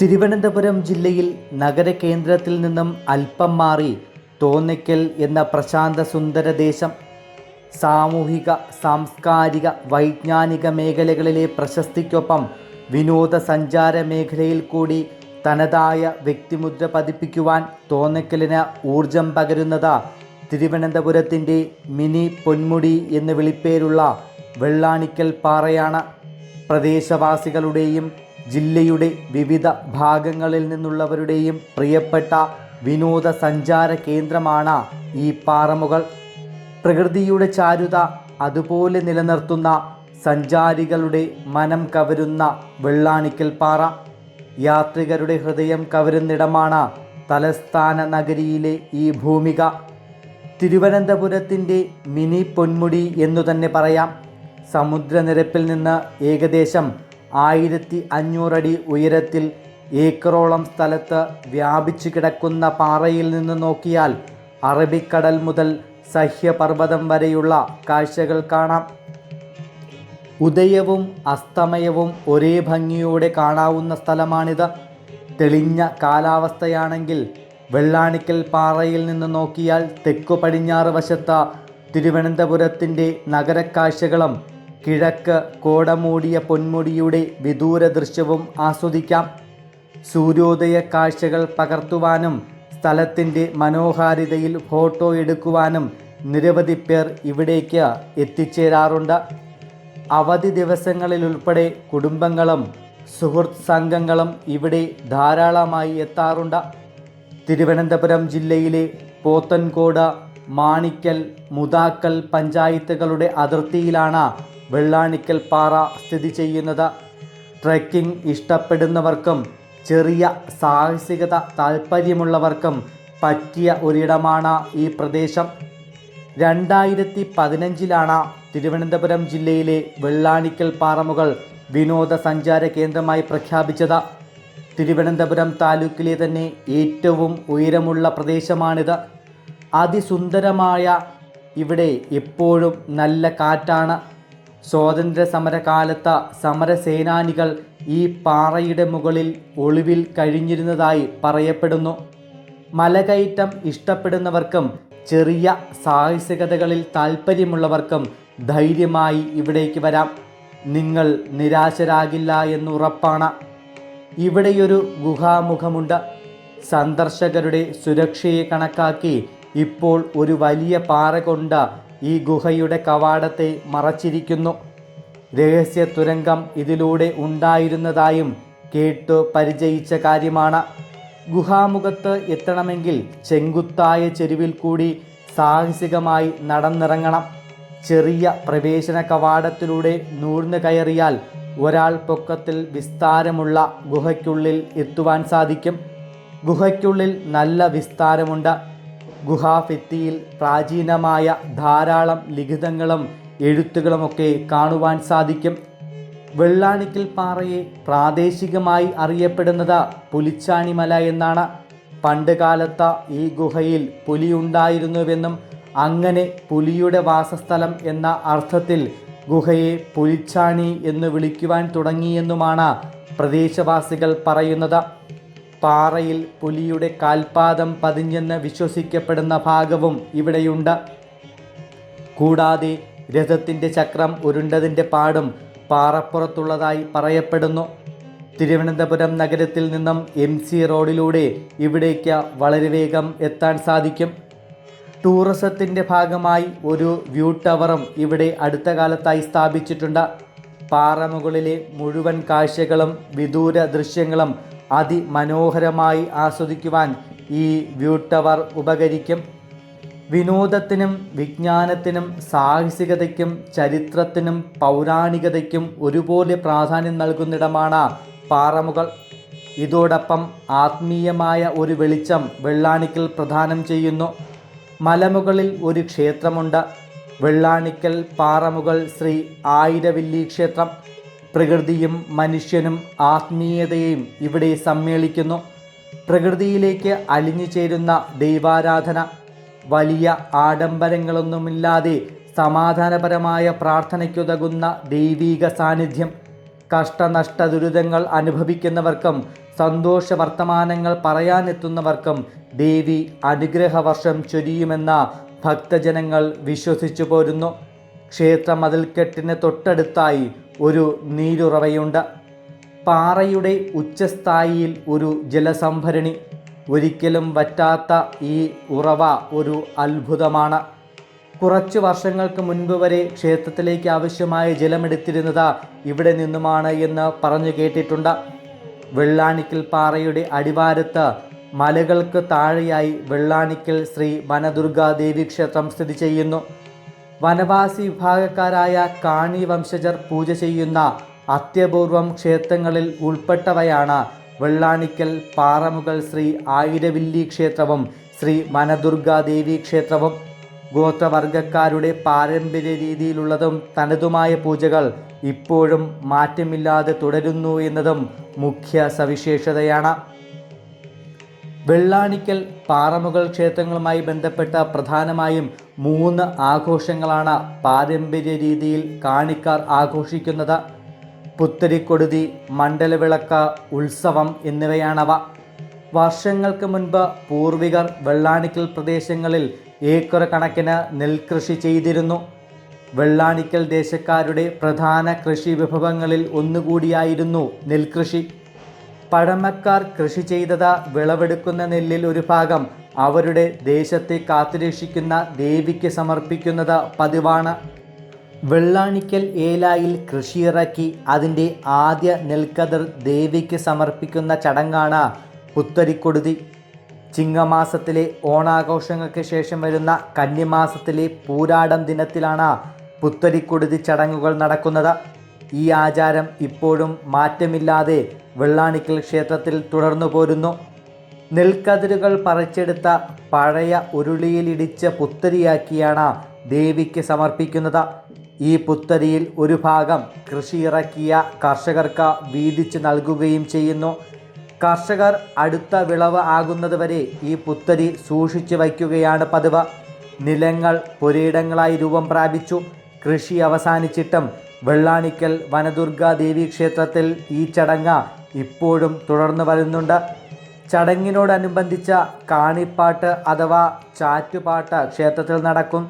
തിരുവനന്തപുരം ജില്ലയിൽ നഗരകേന്ദ്രത്തിൽ നിന്നും അല്പം മാറി തോന്നിക്കൽ എന്ന പ്രശാന്ത സുന്ദര ദേശം. സാമൂഹിക സാംസ്കാരിക വൈജ്ഞാനിക മേഖലകളിലെ പ്രശസ്തിക്കൊപ്പം വിനോദസഞ്ചാര മേഖലയിൽ കൂടി തനതായ വ്യക്തിമുദ്ര പതിപ്പിക്കുവാൻ തോന്നിക്കലിന് ഊർജം പകരുന്നത് തിരുവനന്തപുരത്തിന്റെ മിനി പൊന്മുടി എന്ന് വിളിപ്പേരുള്ള വെള്ളാണിക്കൽ പാറയാണ്. പ്രദേശവാസികളുടെയും ജില്ലയുടെ വിവിധ ഭാഗങ്ങളിൽ നിന്നുള്ളവരുടെയും പ്രിയപ്പെട്ട വിനോദസഞ്ചാര കേന്ദ്രമാണ് ഈ പാറമുകൾ. പ്രകൃതിയുടെ ചാരുത അതുപോലെ നിലനിർത്തുന്ന സഞ്ചാരികളുടെ മനം കവരുന്ന വെള്ളാണിക്കൽ പാറ. യാത്രികരുടെ ഹൃദയം കവരുന്നിടമാണ് തലസ്ഥാന നഗരിയിലെ ഈ ഭൂമിക. തിരുവനന്തപുരത്തിന്റെ മിനി പൊന്മുടി എന്നു തന്നെ പറയാം. സമുദ്രനിരപ്പിൽ നിന്ന് ഏകദേശം ആയിരത്തി അഞ്ഞൂറടി ഉയരത്തിൽ ഏക്കറോളം സ്ഥലത്ത് വ്യാപിച്ചു കിടക്കുന്ന പാറയിൽ നിന്ന് നോക്കിയാൽ അറബിക്കടൽ മുതൽ സഹ്യപർവതം വരെയുള്ള കാഴ്ചകൾ കാണാം. ഉദയവും അസ്തമയവും ഒരേ ഭംഗിയോടെ കാണാവുന്ന സ്ഥലമാണിത്. തെളിഞ്ഞ കാലാവസ്ഥയാണെങ്കിൽ വെള്ളാണിക്കൽ പാറയിൽ നിന്ന് നോക്കിയാൽ തെക്കു പടിഞ്ഞാറ് വശത്ത തിരുവനന്തപുരത്തിന്റെ നഗരക്കാഴ്ചകളും കിഴക്ക് കോടമൂടിയ പൊന്മുടിയുടെ വിദൂര ദൃശ്യവും ആസ്വദിക്കാം. സൂര്യോദയ കാഴ്ചകൾ പകർത്തുവാനും സ്ഥലത്തിന്റെ മനോഹാരിതയിൽ ഫോട്ടോ എടുക്കുവാനും നിരവധി പേർ ഇവിടേക്ക് എത്തിച്ചേരാറുണ്ട്. അവധി ദിവസങ്ങളിലുൾപ്പെടെ കുടുംബങ്ങളും സുഹൃത്ത് സംഘങ്ങളും ഇവിടെ ധാരാളമായി എത്താറുണ്ട്. തിരുവനന്തപുരം ജില്ലയിലെ പോത്തൻകോട് മാണിക്കൽ മുതാക്കൽ പഞ്ചായത്തുകളുടെ അതിർത്തിയിലാണ് വെള്ളാണിക്കൽ പാറ സ്ഥിതി ചെയ്യുന്നത്. ട്രെക്കിംഗ് ഇഷ്ടപ്പെടുന്നവർക്കും ചെറിയ സാഹസികത താല്പര്യമുള്ളവർക്കും പറ്റിയ ഒരിടമാണ് ഈ പ്രദേശം. രണ്ടായിരത്തി പതിനഞ്ചിലാണ് തിരുവനന്തപുരം ജില്ലയിലെ വെള്ളാണിക്കൽ പാറമുകൾ വിനോദസഞ്ചാര കേന്ദ്രമായി പ്രഖ്യാപിച്ചത്. തിരുവനന്തപുരം താലൂക്കിലെ തന്നെ ഏറ്റവും ഉയരമുള്ള പ്രദേശമാണിത്. അതിസുന്ദരമായ ഇവിടെ എപ്പോഴും നല്ല കാറ്റാണ്. സ്വാതന്ത്ര്യ സമരകാലത്ത് സമരസേനാനികൾ ഈ പാറയുടെ മുകളിൽ ഒളിവിൽ കഴിഞ്ഞിരുന്നതായി പറയപ്പെടുന്നു. മലകയറ്റം ഇഷ്ടപ്പെടുന്നവർക്കും ചെറിയ സാഹസികതകളിൽ താല്പര്യമുള്ളവർക്കും ധൈര്യമായി ഇവിടേക്ക് വരാം. നിങ്ങൾ നിരാശരാകില്ല എന്നുറപ്പാണ് ഇവിടെയൊരു ഗുഹാമുഖമുണ്ട്. സന്ദർശകരുടെ സുരക്ഷയെ കണക്കാക്കി ഇപ്പോൾ ഒരു വലിയ പാറ കൊണ്ട് ഈ ഗുഹയുടെ കവാടത്തെ മറച്ചിരിക്കുന്നു. രഹസ്യ തുരങ്കം ഇതിലൂടെ ഉണ്ടായിരുന്നതായും കേട്ടു പരിചയിച്ച കാര്യമാണ്. ഗുഹാമുഖത്ത് എത്തണമെങ്കിൽ ചെങ്കുത്തായ ചെരുവിൽ കൂടി സാഹസികമായി നടന്നിറങ്ങണം. ചെറിയ പ്രവേശന കവാടത്തിലൂടെ നൂർന്നു കയറിയാൽ ഒരാൾ പൊക്കത്തിൽ വിസ്താരമുള്ള ഗുഹയ്ക്കുള്ളിൽ എത്തുവാൻ സാധിക്കും. ഗുഹയ്ക്കുള്ളിൽ നല്ല വിസ്താരമുണ്ട്. ഗുഹാഭിത്തിയിൽ പ്രാചീനമായ ധാരാളം ലിഖിതങ്ങളും എഴുത്തുകളുമൊക്കെ കാണുവാൻ സാധിക്കും. വെള്ളാണിക്കൽ പാറയെ പ്രാദേശികമായി അറിയപ്പെടുന്നത് പുലിച്ചാണിമല എന്നാണ്. പണ്ട് കാലത്ത് ഈ ഗുഹയിൽ പുലിയുണ്ടായിരുന്നുവെന്നും അങ്ങനെ പുലിയുടെ വാസസ്ഥലം എന്ന അർത്ഥത്തിൽ ഗുഹയെ പുലിച്ചാണി എന്ന് വിളിക്കുവാൻ തുടങ്ങിയെന്നുമാണ് പ്രദേശവാസികൾ പറയുന്നത്. പാറയിൽ പുലിയുടെ കാൽപാദം പതിഞ്ഞെന്ന് വിശ്വസിക്കപ്പെടുന്ന ഭാഗവും ഇവിടെയുണ്ട്. കൂടാതെ രഥത്തിന്റെ ചക്രം ഉരുണ്ടതിന്റെ പാടും പാറപ്പുറത്തുള്ളതായി പറയപ്പെടുന്നു. തിരുവനന്തപുരം നഗരത്തിൽ നിന്നും എം സി റോഡിലൂടെ ഇവിടേക്ക് വളരെ വേഗം എത്താൻ സാധിക്കും. ടൂറിസത്തിന്റെ ഭാഗമായി ഒരു വ്യൂ ടവറും ഇവിടെ അടുത്ത കാലത്തായി സ്ഥാപിച്ചിട്ടുണ്ട്. പാറമുകളിലെ മുഴുവൻ കാഴ്ചകളും വിദൂര ദൃശ്യങ്ങളും അതിമനോഹരമായി ആസ്വദിക്കുവാൻ ഈ വ്യൂ ടവർ ഉപകരിക്കും. വിനോദത്തിനും വിജ്ഞാനത്തിനും സാഹസികതയ്ക്കും ചരിത്രത്തിനും പൗരാണികതയ്ക്കും ഒരുപോലെ പ്രാധാന്യം നൽകുന്നിടമാണ് പാറമുകൾ. ഇതോടൊപ്പം ആത്മീയമായ ഒരു വെളിച്ചം വെള്ളാണിക്കൽ പ്രദാനം ചെയ്യുന്നു. മലമുകളിൽ ഒരു ക്ഷേത്രമുണ്ട്. വെള്ളാണിക്കൽ പാറമുകൾ ശ്രീ ആയിരവില്ലി ക്ഷേത്രം. പ്രകൃതിയും മനുഷ്യനും ആത്മീയതയും ഇവിടെ സമ്മേളിക്കുന്നു. പ്രകൃതിയിലേക്ക് അലിഞ്ഞു ചേരുന്ന ദൈവാരാധന വലിയ ആഡംബരങ്ങളൊന്നുമില്ലാതെ സമാധാനപരമായ പ്രാർത്ഥനയ്ക്കുതകുന്ന ദൈവീക സാന്നിധ്യം കഷ്ടനഷ്ട ദുരിതങ്ങൾ അനുഭവിക്കുന്നവർക്കും സന്തോഷ വർത്തമാനങ്ങൾ പറയാനെത്തുന്നവർക്കും ദേവി അനുഗ്രഹവർഷം ചൊരിയുമെന്ന ഭക്തജനങ്ങൾ വിശ്വസിച്ചു പോരുന്നു ക്ഷേത്ര മതിൽക്കെട്ടിന് തൊട്ടടുത്തായി ഒരു നീരുറവയുണ്ട്. പാറയുടെ ഉച്ചസ്ഥായിയിൽ ഒരു ജലസംഭരണി. ഒരിക്കലും വറ്റാത്ത ഈ ഉറവ ഒരു അത്ഭുതമാണ്. കുറച്ച് വർഷങ്ങൾക്ക് മുൻപ് വരെ ക്ഷേത്രത്തിലേക്ക് ആവശ്യമായ ജലമെടുത്തിരുന്നത് ഇവിടെ നിന്നുമാണ് എന്ന് പറഞ്ഞു കേട്ടിട്ടുണ്ട്. വെള്ളാണിക്കൽ പാറയുടെ അടിവാരത്ത് മലകൾക്ക് താഴെയായി വെള്ളാണിക്കൽ ശ്രീ വനദുർഗാ ദേവി ക്ഷേത്രം സ്ഥിതി ചെയ്യുന്നു. വനവാസി വിഭാഗക്കാരായ കാണി വംശജർ പൂജ ചെയ്യുന്ന അത്യപൂർവം ക്ഷേത്രങ്ങളിൽ ഉൾപ്പെട്ടവയാണ് വെള്ളാണിക്കൽ പാറമുകൾ ശ്രീ ആയിരവില്ലി ക്ഷേത്രവും ശ്രീ വനദുർഗാദേവി ക്ഷേത്രവും. ഗോത്രവർഗക്കാരുടെ പാരമ്പര്യ രീതിയിലുള്ളതും തനതുമായ പൂജകൾ ഇപ്പോഴും മാറ്റമില്ലാതെ തുടരുന്നു എന്നതും മുഖ്യ സവിശേഷതയാണ്. വെള്ളാണിക്കൽ പാറമുകൾ ക്ഷേത്രങ്ങളുമായി ബന്ധപ്പെട്ട പ്രധാനമായും മൂന്ന് ആഘോഷങ്ങളാണ് പാരമ്പര്യ രീതിയിൽ കാണിക്കാർ ആഘോഷിക്കുന്നത്. പുത്തരിക്കൊടുതി മണ്ഡലവിളക്ക് ഉത്സവം എന്നിവയാണവ. വർഷങ്ങൾക്ക് മുൻപ് പൂർവികർ വെള്ളാണിക്കൽ പ്രദേശങ്ങളിൽ ഏക്കർ കണക്കിന് നെൽകൃഷി ചെയ്തിരുന്നു. വെള്ളാണിക്കൽ ദേശക്കാരുടെ പ്രധാന കൃഷി വിഭവങ്ങളിൽ ഒന്നുകൂടിയായിരുന്നു നെൽകൃഷി. പഴമക്കാർ കൃഷി ചെയ്തത് വിളവെടുക്കുന്ന നെല്ലിൽ ഒരു ഭാഗം അവരുടെ ദേശത്തെ കാത്തുരക്ഷിക്കുന്ന ദേവിക്ക് സമർപ്പിക്കുന്നത് പതിവാണ്. വെള്ളാണിക്കൽ ഏലായിൽ കൃഷിയിറക്കി അതിന്റെ ആദ്യ നെൽക്കതിർ ദേവിക്ക് സമർപ്പിക്കുന്ന ചടങ്ങാണ് പുത്തരിക്കൊടുതി. ചിങ്ങമാസത്തിലെ ഓണാഘോഷങ്ങൾക്ക് ശേഷം വരുന്ന കന്നിമാസത്തിലെ പൂരാടം ദിനത്തിലാണ് പുത്തരിക്കൊടുതി ചടങ്ങുകൾ നടക്കുന്നത്. ഈ ആചാരം ഇപ്പോഴും മാറ്റമില്ലാതെ വെള്ളാണിക്കൽ ക്ഷേത്രത്തിൽ തുടർന്നു പോരുന്നു. നെൽക്കതിരുകൾ പറിച്ചെടുത്ത പഴയ ഉരുളിയിലിടിച്ച് പുത്തരിയാക്കിയാണ് ദേവിക്ക് സമർപ്പിക്കുന്നത്. ഈ പുത്തരിയിൽ ഒരു ഭാഗം കൃഷിയിറക്കിയ കർഷകർക്ക് വീതിച്ച് നൽകുകയും ചെയ്യുന്നു. കർഷകർ അടുത്ത വിളവ് ആകുന്നതുവരെ ഈ പുത്തരി സൂക്ഷിച്ചു വയ്ക്കുകയാണ് പതിവ്. നിലങ്ങൾ പുരയിടങ്ങളായി രൂപം പ്രാപിച്ചു. കൃഷി അവസാനിച്ചിട്ടും വെള്ളാണിക്കൽ വനദുർഗാ ദേവി ക്ഷേത്രത്തിൽ ഈ ചടങ്ങ് ഇപ്പോഴും തുടർന്നു വരുന്നുണ്ട്. ചടങ്ങിനോടനുബന്ധിച്ച കാണിപ്പാട്ട് അഥവാ ചാറ്റുപാട്ട് ക്ഷേത്രത്തിൽ നടക്കും.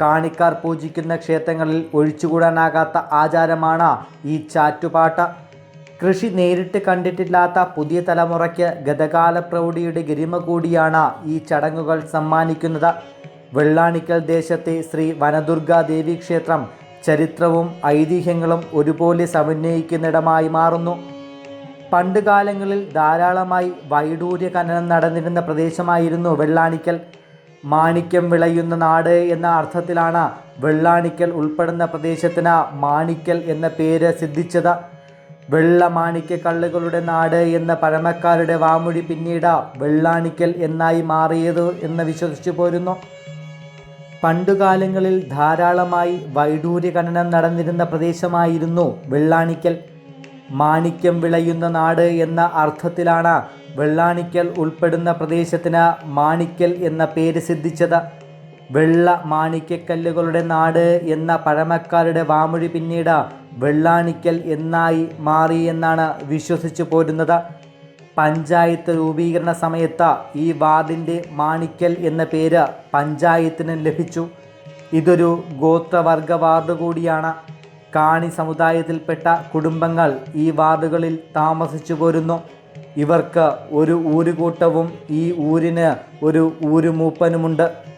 കാണിക്കാർ പൂജിക്കുന്ന ക്ഷേത്രങ്ങളിൽ ഒഴിച്ചുകൂടാനാകാത്ത ആചാരമാണ് ഈ ചാറ്റുപാട്ട്. കൃഷി നേരിട്ട് കണ്ടിട്ടില്ലാത്ത പുതിയ തലമുറയ്ക്ക് ഗതകാല പ്രൗഢിയുടെ ഗരിമ കൂടിയാണ് ഈ ചടങ്ങുകൾ സമ്മാനിക്കുന്നത്. വെള്ളാണിക്കൽ ദേശത്തെ ശ്രീ വനദുർഗാ ദേവി ക്ഷേത്രം ചരിത്രവും ഐതിഹ്യങ്ങളും ഒരുപോലെ സമന്വയിക്കുന്നിടമായി മാറുന്നു. പണ്ട് കാലങ്ങളിൽ ധാരാളമായി വൈഡൂര്യ ഖനനം നടന്നിരുന്ന പ്രദേശമായിരുന്നു വെള്ളാണിക്കൽ. മാണിക്യം വിളയുന്ന നാട് എന്ന അർത്ഥത്തിലാണ് വെള്ളാണിക്കൽ ഉൾപ്പെടുന്ന പ്രദേശത്തിന് മാണിക്കൽ എന്ന പേര് സിദ്ധിച്ചത്. വെള്ള മാണിക്യ കള്ളുകളുടെ നാട് എന്ന പഴമക്കാരുടെ വാമൊഴി പിന്നീട് വെള്ളാണിക്കൽ എന്നായി മാറിയത് എന്ന് വിശ്വസിച്ചു പോരുന്നു. പണ്ടുകാലങ്ങളിൽ ധാരാളമായി വൈഡൂര്യ ഖനനം നടന്നിരുന്ന പ്രദേശമായിരുന്നു വെള്ളാണിക്കൽ. മാണിക്യം വിളയുന്ന നാട് എന്ന അർത്ഥത്തിലാണ് വെള്ളാണിക്കൽ ഉൾപ്പെടുന്ന പ്രദേശത്തിന് മാണിക്കൽ എന്ന പേര് സിദ്ധിച്ചത്. വെള്ള മാണിക്യക്കല്ലുകളുടെ നാട് എന്ന പഴമക്കാരുടെ വാമൊഴി പിന്നീട് വെള്ളാണിക്കൽ എന്നായി മാറി എന്നാണ് വിശ്വസിച്ചു പോരുന്നത്. പഞ്ചായത്ത് രൂപീകരണ സമയത്ത് ഈ വാർഡിന്റെ മാണിക്കൽ എന്ന പേര് പഞ്ചായത്തിന് ലഭിച്ചു. ഇതൊരു ഗോത്രവർഗ വാർഡ് കൂടിയാണ്. കാണി സമുദായത്തിൽപ്പെട്ട കുടുംബങ്ങൾ ഈ വാർഡുകളിൽ താമസിച്ചു പോരുന്നു. ഇവർക്ക് ഒരു ഊരുകൂട്ടവും ഈ ഊരിന് ഒരു ഊരുമൂപ്പനുമുണ്ട്.